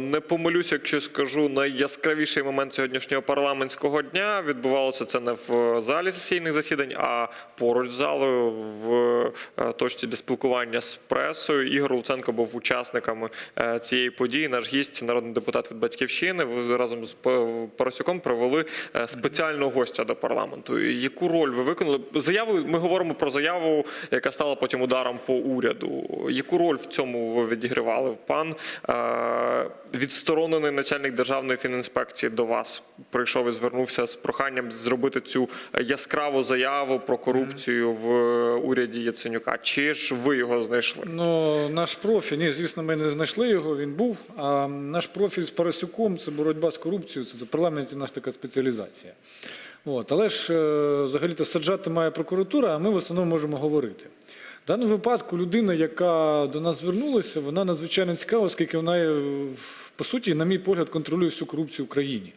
Не помилюся, якщо скажу найяскравіший момент сьогоднішнього парламентського дня. Відбувалося це не в залі сесійних засідань, а поруч з залою в е, точці для спілкування з пресою. Ігор Луценко був учасниками е, цієї події. Наш гість, народний депутат від батьківщини, разом з П- Парасюком провели е, спеціального гостя до парламенту. Яку роль ви виконали? Заяву ми говоримо про заяву, яка стала потім ударом по уряду. Яку роль в цьому ви відігравали? Пан е, відсторонений начальник державної фінінспекції до вас прийшов і звернувся з проханням зробити цю яскраву заяву про корупцію в уряді Яценюка. Чи ж ви його знайшли? Ну, наш профіль, ні, звісно, ми не знайшли його, він був. А наш профіль з Парасюком це боротьба з корупцією, це в парламенті наша така спеціалізація. От, але ж е, взагалі-то саджати має прокуратура, а ми в основному можемо говорити. В даному випадку людина, яка до нас звернулася, вона надзвичайно цікава, оскільки вона, по суті, на мій погляд, контролює всю корупцію в країні.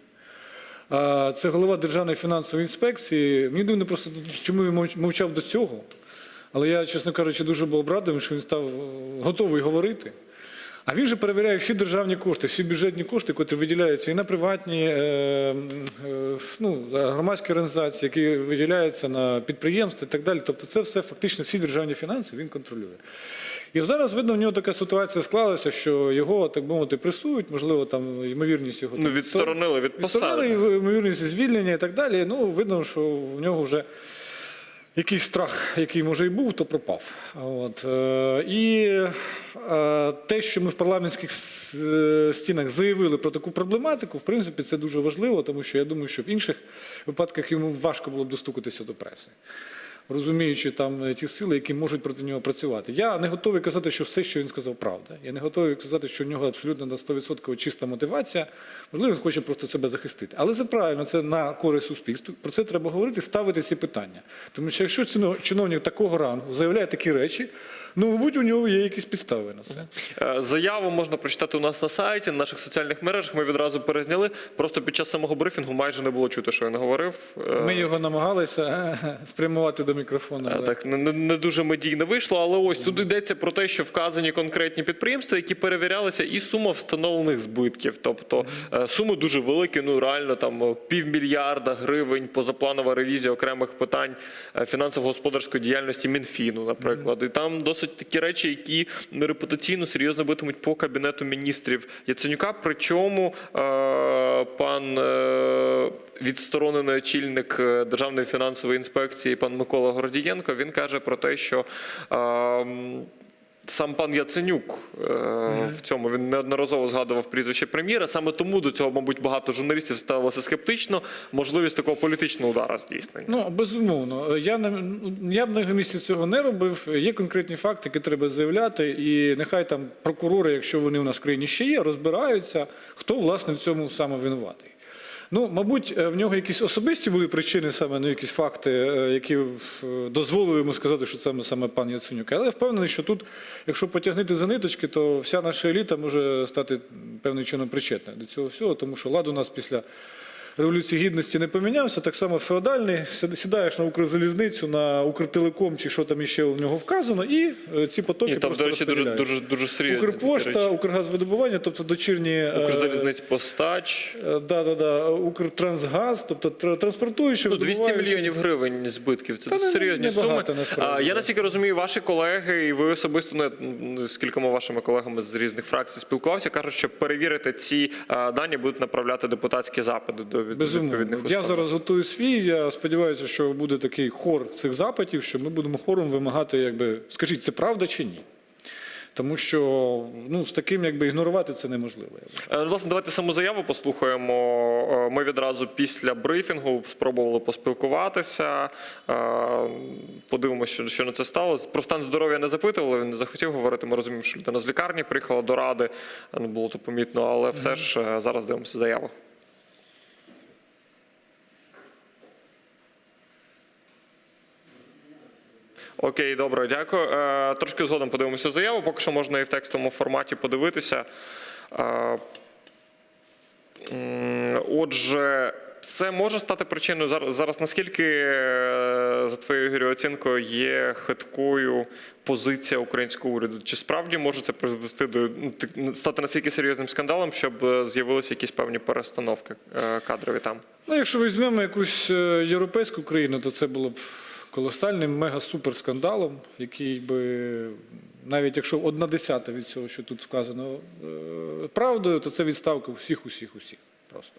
Це голова Державної фінансової інспекції. Мені дивно просто, чому він мовчав до цього. Але я, чесно кажучи, дуже був обрадований, що він став е, готовий говорити. А він же перевіряє всі державні кошти, всі бюджетні кошти, які виділяються і на приватні е, е, ну, громадські організації, які виділяються на підприємства і так далі. Тобто це все фактично всі державні фінанси він контролює. І зараз видно, в нього така ситуація склалася, що його, так би мовити, пресують, можливо, там ймовірність його Ну, відсторонили від Відсторонили ймовірність звільнення і так далі. Ну, видно, що в нього вже якийсь страх, який може і був, то пропав. От. е, І е, те, що ми в парламентських е, стінах заявили про таку проблематику, в принципі, це дуже важливо, тому що я думаю, що в інших випадках йому важко було б достукатися до преси. Розуміючи там е, ті сили, які можуть проти нього працювати. Я не готовий казати, що все, що він сказав, правда. Я не готовий казати, що в нього абсолютно на 100% чиста мотивація. Можливо, він хоче просто себе захистити. Але це правильно, це на користь суспільству. Про це треба говорити, ставити ці питання. Тому що якщо чиновник такого рангу заявляє такі речі, ну, мабуть, у нього є якісь підстави на це. Е, Заяву можна прочитати у нас на сайті, на наших соціальних мережах. Ми відразу перезняли. Просто під час самого брифінгу майже не було чути, що він говорив. Е, Ми його намагалися спрямувати до мікрофону. Е, але- Так, не, не- дуже медійно вийшло, але ось тут йдеться про те, що вказані конкретні підприємства, які перевірялися, і сума встановлених збитків. Тобто суми дуже великі, ну реально там півмільярда гривень, позапланова ревізія окремих питань фінансово-господарської діяльності Мінфіну, наприклад. І там досить такі речі, які репутаційно серйозно битимуть по кабінету міністрів Яценюка. Причому е, пан. е, відсторонений очільник е, Державної фінансової інспекції пан Микола Гордієнко. Він каже про те, що ем, сам пан Яценюк е, в цьому він неодноразово згадував прізвище прем'єра. Саме тому до цього, мабуть, багато журналістів ставилося скептично. Можливість такого політичного удара здійснення. Ну, безумовно. Я, не, я б на його місці цього не робив. Є конкретні факти, які треба заявляти, і нехай там прокурори, якщо вони у нас в країні ще є, розбираються, хто власне в цьому саме винуватий. Ну, мабуть, е, в нього якісь особисті були причини, саме ну, якісь факти, е, які е, дозволили йому сказати, що це саме пан Яценюк. Але я впевнений, що тут, якщо потягнути за ниточки, то вся наша еліта може стати певним чином причетна до цього всього, тому що лад у нас після Революції Гідності не помінявся, так само феодальний. Сідаєш на Укрзалізницю, на Укртелеком чи що там іще в нього вказано, і е, ці потоки І там, просто до речі, дуже дуже дуже серйозні. такі Укрпошта. Укргазвидобування, тобто дочірні е, Укрзалізниць постач. е, да, да, да, Укртрансгаз, тобто тр- транспортуючи, Ну, 200 мільйонів гривень збитків. Це Та не- серйозні не суми. А, Я наскільки розумію, ваші колеги, і ви особисто не з кількома вашими колегами з різних фракцій спілкувався. кажуть, що перевірити ці дані будуть направляти депутатські запити до від- Безумовно. відповідних Я зараз готую свій. Я сподіваюся, що буде такий хор цих запитів, що ми будемо хором вимагати, якби скажіть, це правда чи ні? Тому що ну, з таким якби ігнорувати це неможливо. Е, Власне, давайте саму заяву послухаємо. Е, Ми відразу після брифінгу спробували поспілкуватися. Е, Подивимося, що, на це сталося. Про стан здоров'я не запитували, він не захотів говорити. Ми розуміємо, що людина з лікарні приїхала до ради, не було то помітно, але все ж зараз дивимося заяву. Окей, добре, дякую. Е, Трошки згодом подивимося заяву. Поки що можна і в текстовому форматі подивитися. Е, Отже, Це може стати причиною зараз. Зараз наскільки е, за твоєю Ігорю, оцінкою є хиткою позиція українського уряду? Чи справді може це призвести до ну, стати настільки серйозним скандалом, щоб з'явилися якісь певні перестановки кадрові там? Ну, якщо візьмемо якусь європейську країну, то це було б колосальним мега-супер скандалом, який би, навіть якщо одна десята від цього, що тут сказано, е, правдою, то це відставка всіх, усіх, усіх. Просто.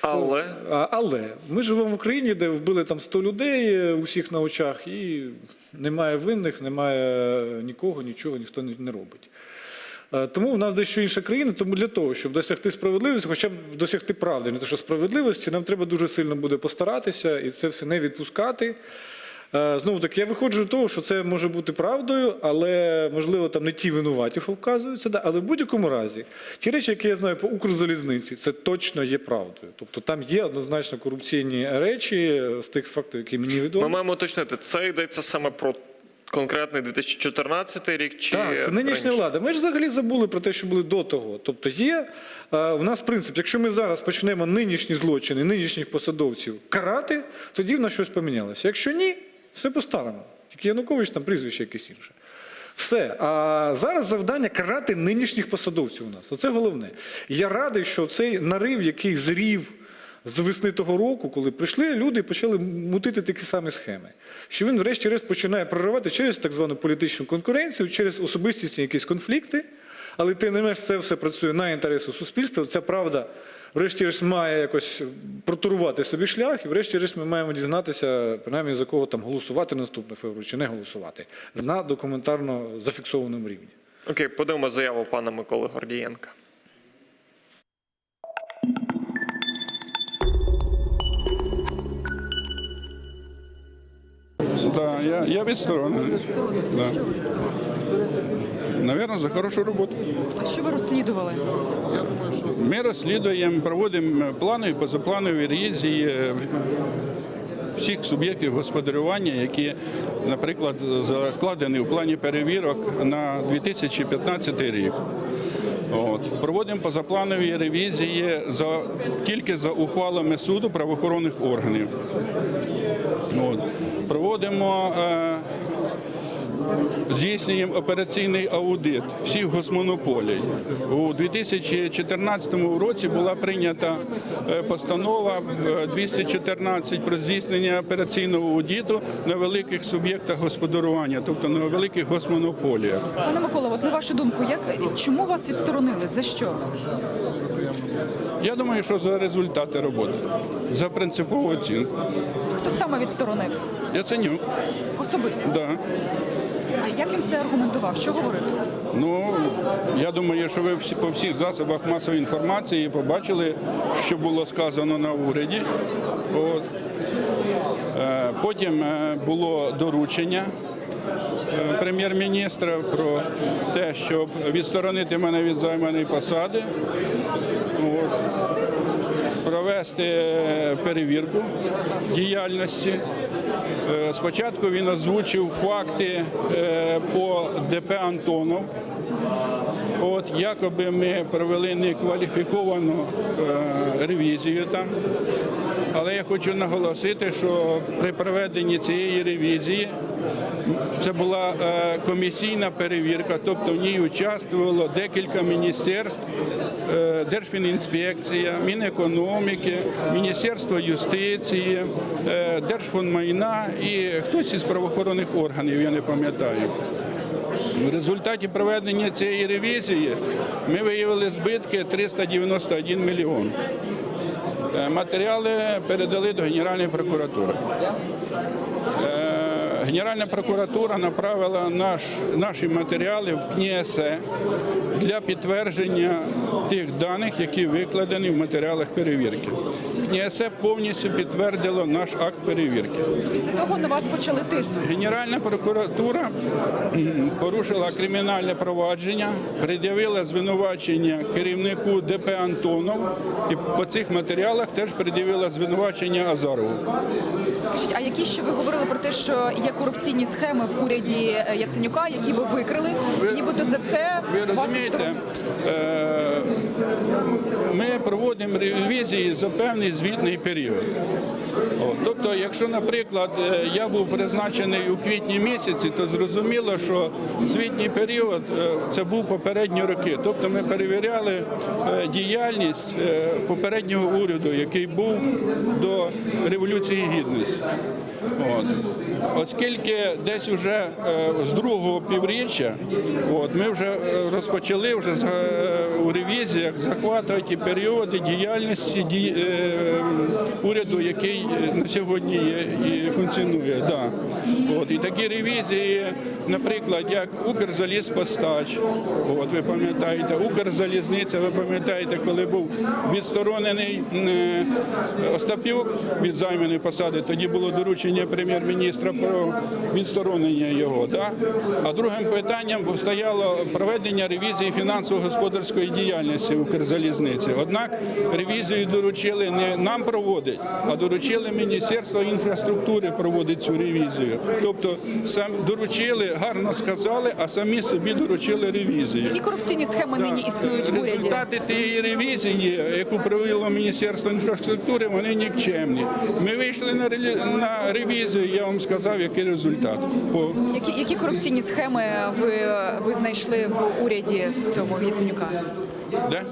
Але але ми живемо в Україні, де вбили там 100 людей е, усіх на очах, і немає винних, немає нікого, нічого, ніхто не робить. Е, Тому в нас дещо інша країна, тому для того, щоб досягти справедливості, хоча б досягти правди, не те, що справедливості, нам треба дуже сильно буде постаратися і це все не відпускати. Е, Знову таки, я виходжу до того, що це може бути правдою, але можливо там не ті винуваті, що вказуються, да, але в будь-якому разі ті речі, які я знаю по Укрзалізниці, це точно є правдою. Тобто там є однозначно корупційні речі з тих фактів, які мені відомі. ми маємо уточнити, це йдеться саме про конкретний 2014 рік чи Так, це нинішня влада. Ми ж взагалі забули про те, що були до того. Тобто є е, в нас принцип, якщо ми зараз почнемо нинішні злочини, нинішніх посадовців карати, тоді в нас щось помінялося. Якщо ні, все по-старому. Тільки Янукович там прізвище якесь інше. Все. А зараз завдання карати нинішніх посадовців у нас. Оце головне. Я радий, що цей нарив, який зрів з весни того року, коли прийшли люди і почали мутити такі самі схеми. Що він, врешті-решт, починає проривати через так звану політичну конкуренцію, через особистісні якісь конфлікти. Але тим не менш це все працює на інтереси суспільства. Ця правда, врешті-решт, має якось протурувати собі шлях, і врешті-решт ми маємо дізнатися, принаймні, за кого там голосувати наступного февру чи не голосувати на документарно зафіксованому рівні. Окей, подивимо заяву пана Миколи Гордієнка. Да, я, я відсторонений. Да. Наверное, за хорошу роботу. А що ви розслідували? Ми розслідуємо, проводимо планові, позапланові ревізії всіх суб'єктів господарювання, які, наприклад, закладені в плані перевірок на 2015 рік. От. Проводимо позапланові ревізії за, тільки за ухвалами суду правоохоронних органів. От. Проводимо е, здійснюємо операційний аудит всіх госмонополій. У 2014 році була прийнята е, постанова е, 214 про здійснення операційного аудиту на великих суб'єктах господарювання, тобто на великих госмонополіях. Пане Микола, от на вашу думку, як чому вас відсторонили? За що? Я думаю, що за результати роботи, за принципову оцінку. Саме відсторонив? Яценюк, Особисто. да. А як він це аргументував? Що говорив? Ну, я думаю, що ви всі по всіх засобах масової інформації побачили, що було сказано на уряді. От. Е, Потім е, було доручення е, прем'єр-міністра про те, щоб відсторонити мене від займаної посади. От. Провести е, перевірку діяльності. Е, Спочатку він озвучив факти е, по ДП Антонов. От якоби ми провели некваліфіковану ревізію там. Але я хочу наголосити, що при проведенні цієї ревізії це була е, комісійна перевірка, тобто в ній участвувало декілька міністерств, е, Держфінінспекція, Мінекономіки, Міністерство юстиції, е, Держфондмайна і хтось із правоохоронних органів, я не пам'ятаю. В результаті проведення цієї ревізії ми виявили збитки 391 мільйон. Матеріали передали до Генеральної прокуратури. Генеральна прокуратура направила наш, наші матеріали в КНІСЕ для підтвердження тих даних, які викладені в матеріалах перевірки. КНІСЕ повністю підтвердило наш акт перевірки. Після того на вас почали тиск. Генеральна прокуратура порушила кримінальне провадження, пред'явила звинувачення керівнику ДП Антонов і по цих матеріалах теж пред'явила звинувачення Азарову. Скажіть, а які ще ви говорили про те, що є корупційні схеми в уряді е, Яценюка, які ви викрили? Ви- Нібито за це Ви вас розумієте, е, ми проводимо ревізії за певний звітний період. От, тобто, якщо, наприклад, е, я був призначений у квітні місяці, то зрозуміло, що звітній період це був попередні роки. Тобто ми перевіряли діяльність попереднього уряду, який був до Революції Гідності. Danke. От. Оскільки десь вже е, з другого півріччя от, ми вже е, розпочали вже е, у ревізіях захватувати періоди діяльності ді, уряду, який на сьогодні є і функціонує. Да. От, і такі ревізії, наприклад, як Укрзалізпостач, от, ви пам'ятаєте, Укрзалізниця, ви пам'ятаєте, коли був відсторонений Остапюк від займаної посади, тоді було доручення прем'єр-міністра про відсторонення його. Да? А другим питанням стояло проведення ревізії фінансово-господарської діяльності Укрзалізниці. Однак ревізію доручили не нам проводить, а доручили Міністерство інфраструктури проводить цю ревізію. Тобто сам доручили, гарно сказали, а самі собі доручили ревізію. Які корупційні схеми нині існують в уряді? Результати тієї ревізії, яку провело Міністерство інфраструктури, вони нікчемні. Ми вийшли на, на ревізію, я вам сказав, який результат. По Які, які корупційні схеми ви, ви знайшли в уряді в цьому Яценюка? Де?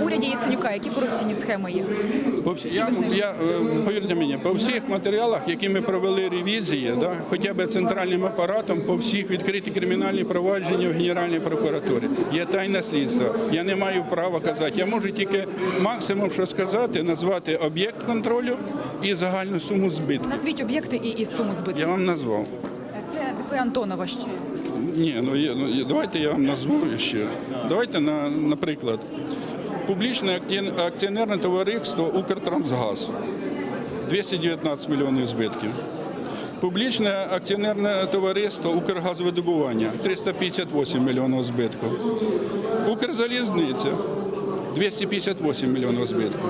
В уряді Яценюка які корупційні схеми є? По всі, я, я, е, повірте мені, по всіх матеріалах, які ми провели ревізії, да, хоча б центральним апаратом, по всіх відкриті кримінальні провадження в Генеральній прокуратурі. Є тайне слідство. Я не маю права казати. Я можу тільки максимум, що сказати, назвати об'єкт контролю і загальну суму збитків. Назвіть об'єкти і, і суму Я вам назвав. Це ДП Антонова ще. Ні, ну, є, ну давайте я вам назву ще. Давайте на, наприклад, публічне акціонерне товариство Укртрансгаз 219 мільйонів збитків. Публічне акціонерне товариство Укргазвидобування 358 мільйонів збитків. Укрзалізниця 258 мільйонів збитків.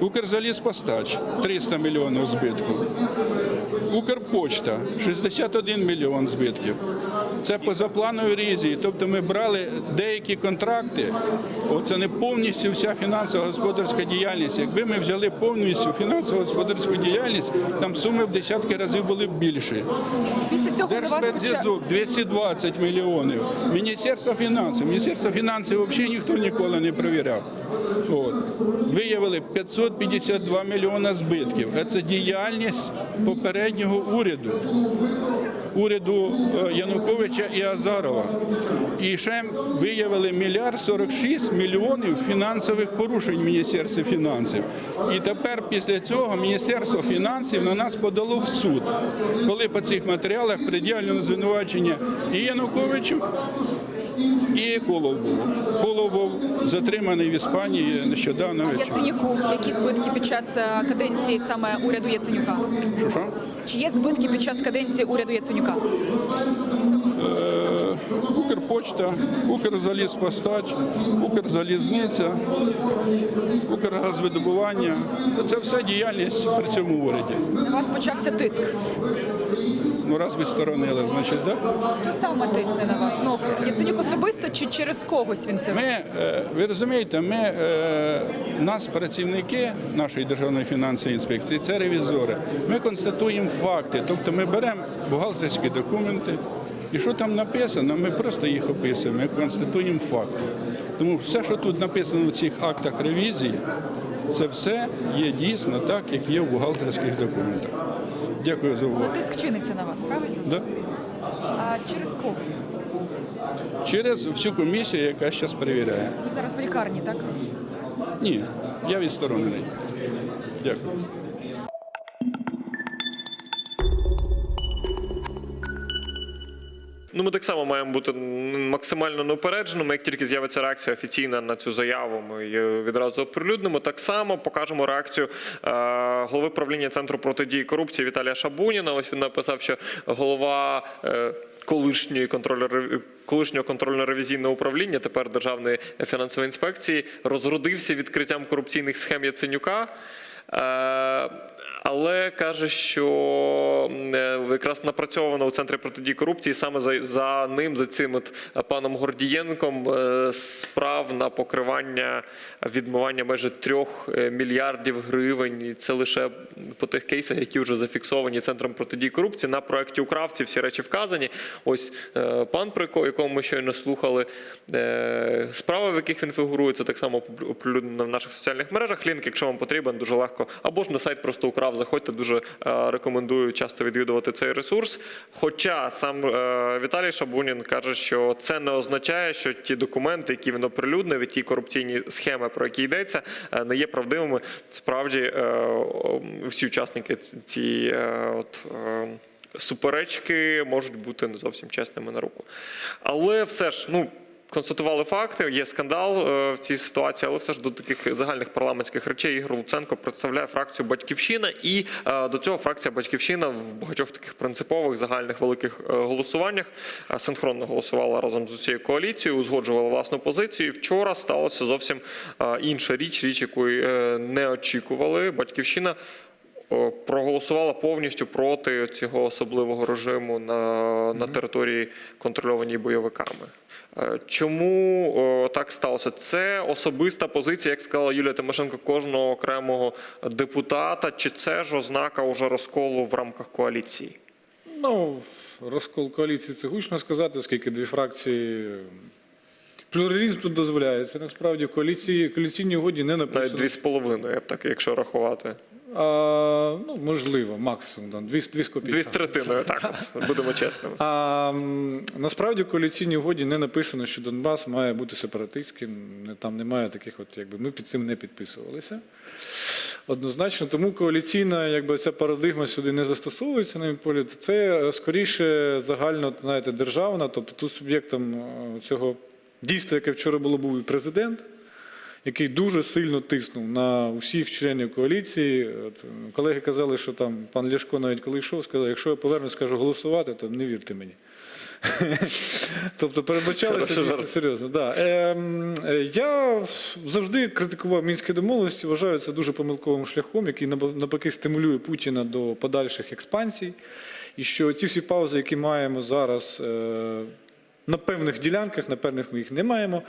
Укрзалізпостач 300 мільйонів збитків. Укрпочта 61 мільйон збитків. Це позапланові різі. Тобто ми брали деякі контракти. Оце не повністю вся фінансово-господарська діяльність. Якби ми взяли повністю фінансово-господарську діяльність, там суми в десятки разів були б більші. Після цього вас. Держспецзв'язок 220 мільйонів. Міністерство фінансів. Міністерство фінансів взагалі ніхто ніколи не перевіряв. От. Виявили 552 мільйона збитків. Це діяльність попереднього уряду. Уряду е, Януковича і Азарова. І ще виявили мільярд 46 мільйонів фінансових порушень Міністерства фінансів. І тепер після цього Міністерство фінансів на нас подало в суд, коли по цих матеріалах пред'явлено звинувачення і Януковичу, і Колов був. Затриманий в Іспанії нещодавно. Яценюку. Які збитки під час е, каденції саме уряду Яценюка? Що, що? Чи є збитки під час каденції уряду Яценюка? Е, Укрпочта, Укрзалізпостач, Укрзалізниця, Укргазвидобування. Це все діяльність при цьому уряді. На вас почався тиск. Ну, раз відсторонили, значить, так? Да? Хто саме тисне на вас? Ну Яценюк особисто чи через когось він це? Ми, е, ви розумієте, ми, е, нас, працівники нашої державної фінансової інспекції, це ревізори. Ми констатуємо факти, тобто ми беремо бухгалтерські документи. І що там написано, ми просто їх описуємо, ми констатуємо факти. Тому все, що тут написано в цих актах ревізії, це все є дійсно так, як є в бухгалтерських документах. Дякую за увагу. Тиск чиниться на вас, правильно? Да? А через кого? Через всю комісію, яка зараз перевіряє. Ви зараз в лікарні, так? Ні, я відсторонений. Дякую. Ну, ми так само маємо бути максимально неупередженими. Як тільки з'явиться реакція офіційна на цю заяву, ми її відразу оприлюднимо. Так само покажемо реакцію е, голови правління центру протидії корупції Віталія Шабуніна. Ось він написав, що голова. Е, Колишньої контрольно- колишнього контрольно-ревізійного управління, тепер Державної фінансової інспекції, розродився відкриттям корупційних схем Яценюка. Але каже, що е, якраз напрацьовано у центрі протидії корупції саме за, за ним, за цим от паном Гордієнком, е, справ на покривання відмивання майже трьох е, мільярдів гривень. І це лише по тих кейсах, які вже зафіксовані центром протидії корупції. На проєкті Укравці всі речі вказані. Ось пан, про якого ми щойно слухали, справи, в яких він фігурує, це так само оприлюднено в наших соціальних мережах. Лінк, якщо вам потрібен, дуже легко. Або ж на сайт просто Украв заходьте. Дуже е, рекомендую часто відвідувати цей ресурс. Хоча сам е, Віталій Шабунін каже, що це не означає, що ті документи, які він оприлюднив, і ті корупційні схеми, про які йдеться, е, не є правдивими. Справді всі учасники ці- цієї от. суперечки можуть бути не зовсім чесними на руку. Але все ж, ну. Констатували факти, є скандал е, в цій ситуації, але все ж до таких загальних парламентських речей Ігор Луценко представляє фракцію Батьківщина, і е, до цього фракція Батьківщина в багатьох таких принципових загальних великих е, голосуваннях синхронно голосувала разом з усією коаліцією, узгоджувала власну позицію. І вчора сталося зовсім інша річ, річ, якої не очікували. Батьківщина проголосувала повністю проти цього особливого режиму на, на території, контрольованій бойовиками. Е, Чому так сталося? Це особиста позиція, як сказала Юлія Тимошенко, кожного окремого депутата, чи це ж ознака уже розколу в рамках коаліції? Ну, розкол коаліції це гучно сказати, оскільки дві фракції. Плюралізм тут дозволяється. Насправді в коаліційній угоді не Навіть дві з половиною, я б так, якщо рахувати. А, ну, можливо, максимум там, дві, дві з копійками. Дві з третиною, так, будемо чесними. А насправді в коаліційній угоді не написано, що Донбас має бути сепаратистським. Там немає таких, от якби ми під цим не підписувалися. Однозначно, тому коаліційна, якби ця парадигма сюди не застосовується, на погляд. Це скоріше загально, знаєте, державна, тобто тут суб'єктом е, цього дійства, яке вчора було, був і президент. Який дуже сильно тиснув на усіх членів коаліції. От, е, колеги казали, що там пан Ляшко навіть коли йшов, сказав, якщо я повернусь, скажу голосувати, то не вірте мені. Тобто передбачалося серйозно. Да. Ем, е, я завжди критикував мінські домовленості, вважаю це дуже помилковим шляхом, який навпаки стимулює Путіна до подальших експансій. І що ці всі паузи, які маємо зараз е, на певних ділянках, на певних ми їх не маємо.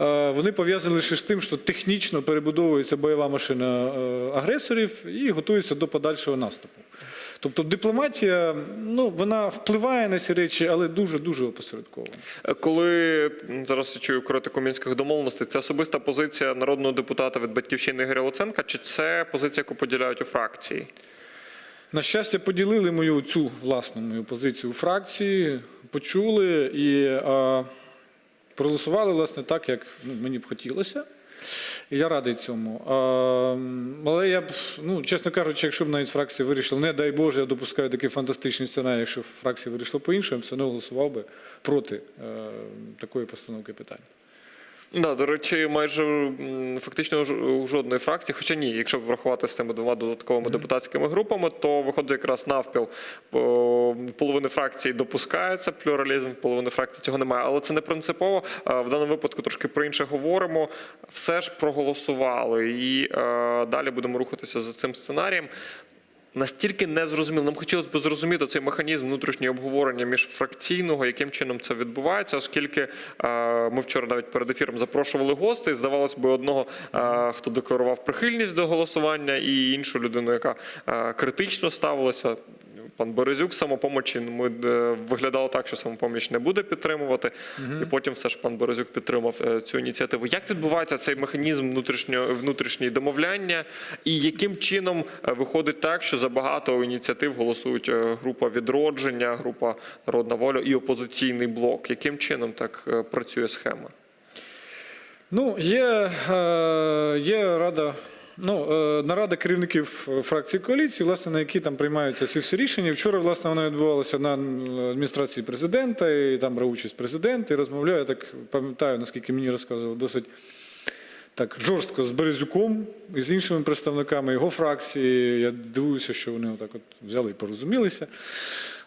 Е, Вони пов'язані лише з тим, що технічно перебудовується бойова машина е, агресорів і готується до подальшого наступу. Тобто дипломатія, ну вона впливає на ці речі, але дуже дуже опосередковано. Коли зараз я чую критику мінських домовленостей, це особиста позиція народного депутата від батьківщини Ігоря Луценка, чи це позиція, яку поділяють у фракції? На щастя, поділили мою цю власну мою позицію у фракції, почули і а, проголосували власне так, як ну, мені б хотілося. І я радий цьому. Але я б, ну, чесно кажучи, якщо б навіть фракція вирішила, не дай Боже, я допускаю такий фантастичний сценарій, якщо фракція вирішила по-іншому, все одно голосував би проти е, такої постановки питань. Да, до речі, майже фактично у жодної фракції, хоча ні, якщо врахувати з цими двома додатковими депутатськими групами, то виходить якраз навпіл. Половини фракції допускається плюралізм, половини фракції цього немає. Але це не принципово. Е, В даному випадку трошки про інше говоримо. Все ж проголосували. І е, далі будемо рухатися за цим сценарієм. Настільки не зрозуміло. Нам хотілося б зрозуміти цей механізм внутрішнього обговорення міжфракційного, яким чином це відбувається, оскільки ми вчора навіть перед ефіром запрошували гостей. Здавалось би, одного, хто декларував прихильність до голосування, і іншу людину, яка критично ставилася. Пан Березюк самопомочі ми е, виглядало так, що самопоміч не буде підтримувати, і потім все ж пан Березюк підтримав е, цю ініціативу. Як відбувається цей механізм внутрішнього внутрішньої домовляння, і яким чином е, виходить так, що за багато ініціатив голосують група відродження, група Народна воля і опозиційний блок? Яким чином так працює схема? Ну, є, є рада. Ну, е, нарада керівників е, фракції коаліції, власне, на які там приймаються всі всі рішення. Вчора, власне, вона відбувалася на адміністрації президента, і там брав участь президент, і розмовляє, я так пам'ятаю, наскільки мені розказували, досить так жорстко з Березюком і з іншими представниками його фракції. Я дивуюся, що вони отак от взяли і порозумілися.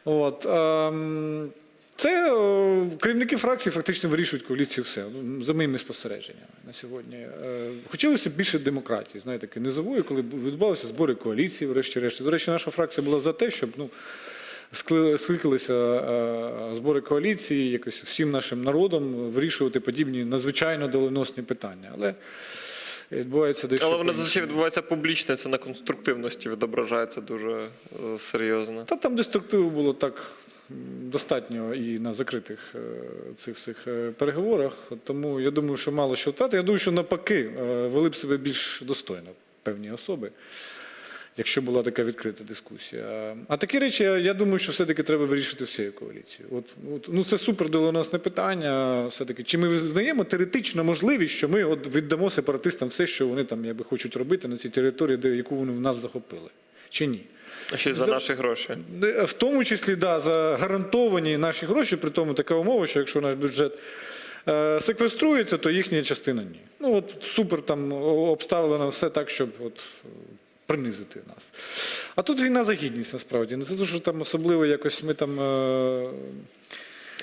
От, ем, Це е, керівники фракцій фактично вирішують коаліцію все ну, за моїми спостереженнями на сьогодні. Е, Хотілося б більше демократії, знаєте, низової, коли відбувалися збори коаліції, врешті-решт. До речі, наша фракція була за те, щоб ну, скликалися е, збори коаліції, якось всім нашим народом вирішувати подібні надзвичайно доленосні питання. Але відбувається дещо. Але воно зазвичай відбувається публічно, це на конструктивності відображається дуже е, серйозно. Та там деструктиву було так достатньо і на закритих е, цих всіх е, переговорах. Тому я думаю, що мало що втрати. Я думаю, що навпаки е, вели б себе більш достойно певні особи. Якщо була така відкрита дискусія. А такі речі, я- думаю, що все-таки треба вирішити всією коаліцією. От, от, ну це супер доленосне питання. Все-таки, чи ми визнаємо теоретично можливість, що ми от віддамо сепаратистам все, що вони там якби хочуть робити на цій території, де яку вони в нас захопили, чи ні? А ще й за наші гроші. В тому числі, да, за гарантовані наші гроші, при тому така умова, що якщо наш бюджет е, секвеструється, то їхня частина ні. Ну от супер там обставлено все так, щоб от, е, принизити нас. А тут війна за гідність насправді. Не за те, що там особливо якось ми там. е,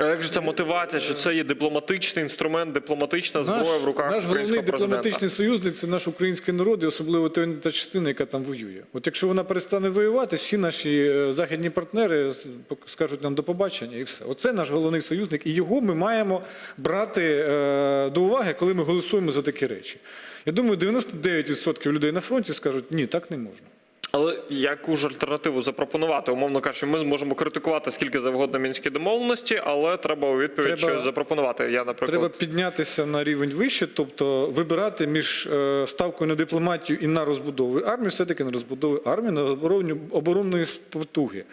А як же ця мотивація, що це є дипломатичний інструмент, дипломатична зброя в руках наш головний президента? дипломатичний союзник це наш український народ, і особливо та- частина, яка там воює. От якщо вона перестане воювати, всі наші е, західні партнери скажуть нам до побачення, і все. Оце наш головний союзник, і його ми маємо брати е, до уваги, коли ми голосуємо за такі речі. Я думаю, 99% людей на фронті скажуть, ні, так не можна. Але яку ж альтернативу запропонувати? Умовно кажучи, ми зможемо критикувати скільки завгодно мінські домовленості, але треба у відповідь Треба- щось запропонувати. Я, наприклад, Треба піднятися на рівень вище, тобто вибирати між е, ставкою на дипломатію і на розбудову армії, все-таки на розбудову армії, на обороню оборонної потуги.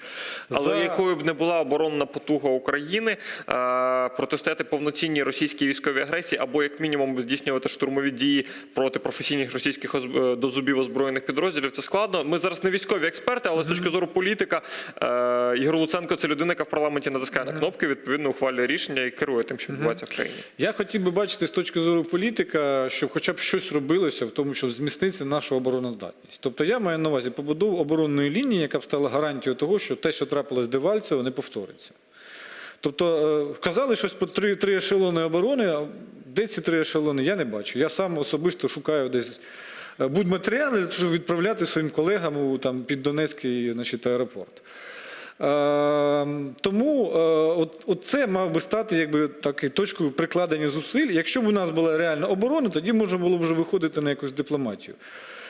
Але За- якою б не була оборонна потуга України, е, протистояти повноцінній російській військовій агресії, або як мінімум здійснювати штурмові дії проти професійних російських е, до зубів озброєних підрозділів, це складно. Ми зараз не військові експерти, але з точки зору політика е, Ігор Луценко це людина, яка в парламенті натискає на кнопки, відповідно ухвалює рішення і керує тим, що відбувається в країні. Я хотів би бачити з точки зору політика, щоб хоча б щось робилося в тому, щоб зміцнити нашу обороноздатність. Тобто я маю на увазі побудову оборонної лінії, яка б стала гарантією того, що те, що трапилось Девальцево, не повториться. Тобто е, вказали щось про три, три ешелони оборони. Де ці три ешелони? Я не бачу. Я сам особисто шукаю десь е, будь-матеріали, щоб відправляти своїм колегам у там, під Донецький значить, аеропорт. Е, тому е, от, от це мав би стати якби такою точкою прикладення зусиль. Якщо б у нас була реальна оборона, тоді можна було б вже виходити на якусь дипломатію.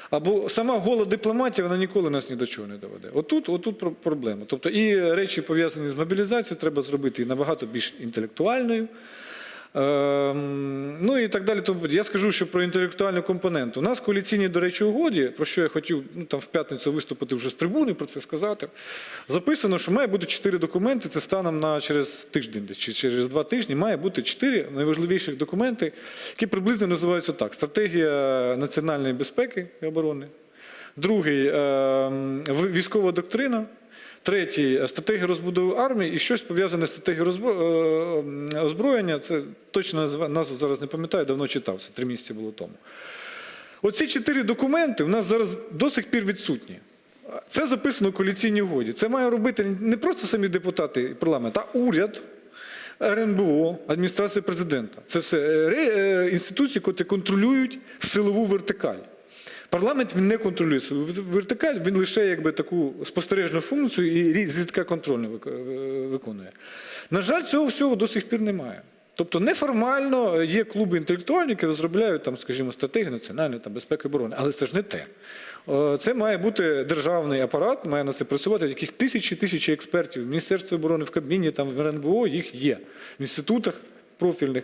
Або сама гола дипломатія, вона ніколи нас ні до чого не доведе. Отут, отут проблема. Тобто і речі пов'язані з мобілізацією треба зробити і набагато більш інтелектуальною. Ем, ну і так далі. Тому я скажу, що про інтелектуальну компоненту. У нас в коаліційній, до речі, угоді, про що я хотів ну, там в п'ятницю виступити вже з трибуни, про це сказати. Записано, що має бути чотири документи. Це станом на через тиждень, чи через два тижні має бути чотири найважливіших документи, які приблизно називаються так: стратегія національної безпеки і оборони. Другий ем, військова доктрина. Третій стратегія розбудови армії і щось пов'язане з стратегією розбро- е, озброєння. Це точно назву зараз не пам'ятаю, давно читав, це три місяці було тому. Оці чотири документи в нас зараз до сих пір відсутні. Це записано в коаліційній угоді. Це має робити не просто самі депутати і парламент, а уряд, РНБО, адміністрація президента. Це все е, е, інституції, які контролюють силову вертикаль. Парламент він не контролює вертикаль, він лише якби таку спостережну функцію і рі- зрідка контрольну виконує. На жаль, цього всього до сих пір немає. Тобто неформально є клуби інтелектуальні, які розробляють там, скажімо, стратегію національної там, безпеки оборони, але це ж не те. Е, Це має бути державний апарат, має на це працювати якісь тисячі тисячі експертів. В Міністерстві оборони, в Кабміні, там в РНБО їх є, в інститутах профільних.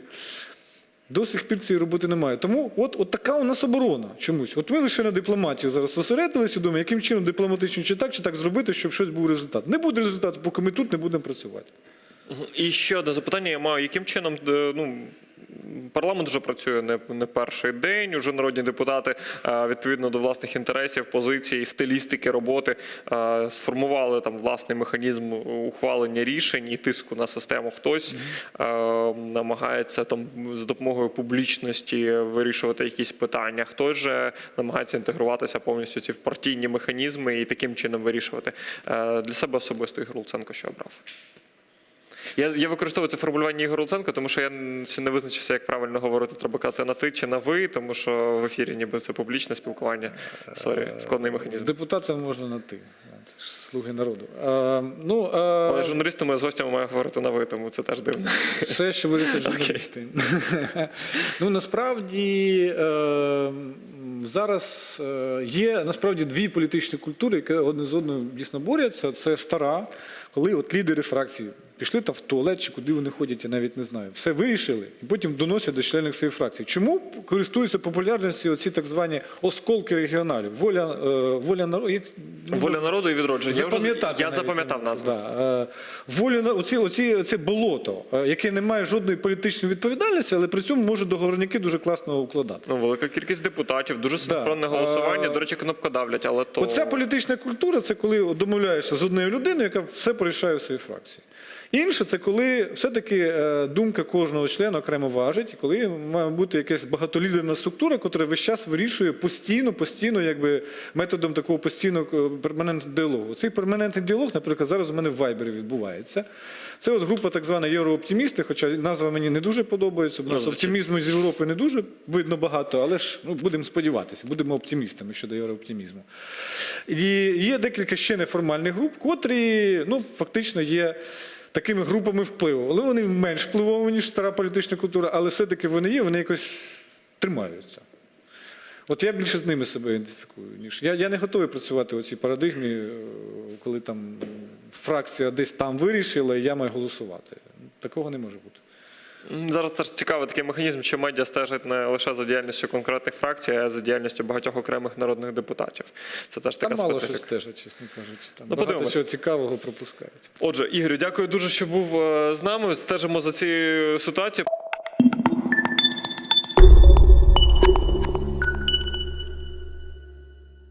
До сих пір цієї роботи немає. Тому от, от така у нас оборона чомусь. От ми лише на дипломатію зараз зосередилися думаємо, яким чином дипломатично чи так, чи так зробити, щоб щось був результат. Не буде результату, поки ми тут не будемо працювати. І ще одне запитання я маю: яким чином е, ну. Парламент вже працює не, не перший день. Уже народні депутати е, відповідно до власних інтересів, позицій, стилістики роботи е, сформували там власний механізм ухвалення рішень і тиску на систему. Хтось е, намагається там з допомогою публічності вирішувати якісь питання, хтось же намагається інтегруватися повністю ці в партійні механізми і таким чином вирішувати. Для себе особисто Ігор Луценко що обрав. Я, я використовую це формулювання Ігор Луценко, тому що я ще не визначився, як правильно говорити. Треба казати на ти чи на ви, тому що в ефірі ніби це публічне спілкування. Сорі, складний З механізм. депутатом можна на ти. Це ж слуги народу. А, ну, а, Але з журналістами з гостями маю говорити на ви, тому це теж дивно. Все, що вирішують журналісти. ну насправді е, м, зараз е, є насправді дві політичні культури, які одне з одною дійсно борються. Це стара, коли от лідери фракцій пішли там в туалет чи куди вони ходять, я навіть не знаю. Все вирішили і потім доносять до членів своєї фракції. Чому користуються популярністю оці так звані осколки регіоналів? Воля, е, воля народу. як- Воля народу і відродження. Я, вже, я запам'ятав назву. Да. Е, Волю на оці, оці, болото, яке не має жодної політичної відповідальності, але при цьому може договорники дуже класно укладати. Ну, велика кількість депутатів, дуже синхронне Да. голосування. До речі, кнопкодавлять, але то Оця політична культура це коли домовляєшся з однією людиною, яка все порішає в своїй фракції. Інше це коли все-таки е, думка кожного члена окремо важить, коли має бути якась багатолідерна структура, яка весь час вирішує постійно, постійно, якби методом такого постійного е, перманентного діалогу. Цей перманентний діалог, наприклад, зараз у мене в Вайбері відбувається. Це от група так звана єврооптимісти, хоча назва мені не дуже подобається, бо у оптимізму з Європи не дуже видно багато, але ж ну, будемо сподіватися, будемо оптимістами щодо єврооптимізму. І є декілька ще неформальних груп, котрі ну, фактично є такими групами впливу. Але вони менш впливові, ніж стара політична культура, але все-таки вони є, вони якось тримаються. От я більше з ними себе ідентифікую, ніж я, я не готовий працювати у цій парадигмі, е, коли там фракція десь там вирішила, і я маю голосувати. Такого не може бути. Зараз це ж цікавий такий механізм, що медіа стежать не лише за діяльністю конкретних фракцій, а за діяльністю багатьох окремих народних депутатів. Це теж Там така мало що стежать, чесно кажучи. Там Ну, багато чого цікавого пропускають. Отже, Ігорю, дякую дуже, що був е, з нами. Стежимо за цією ситуацією.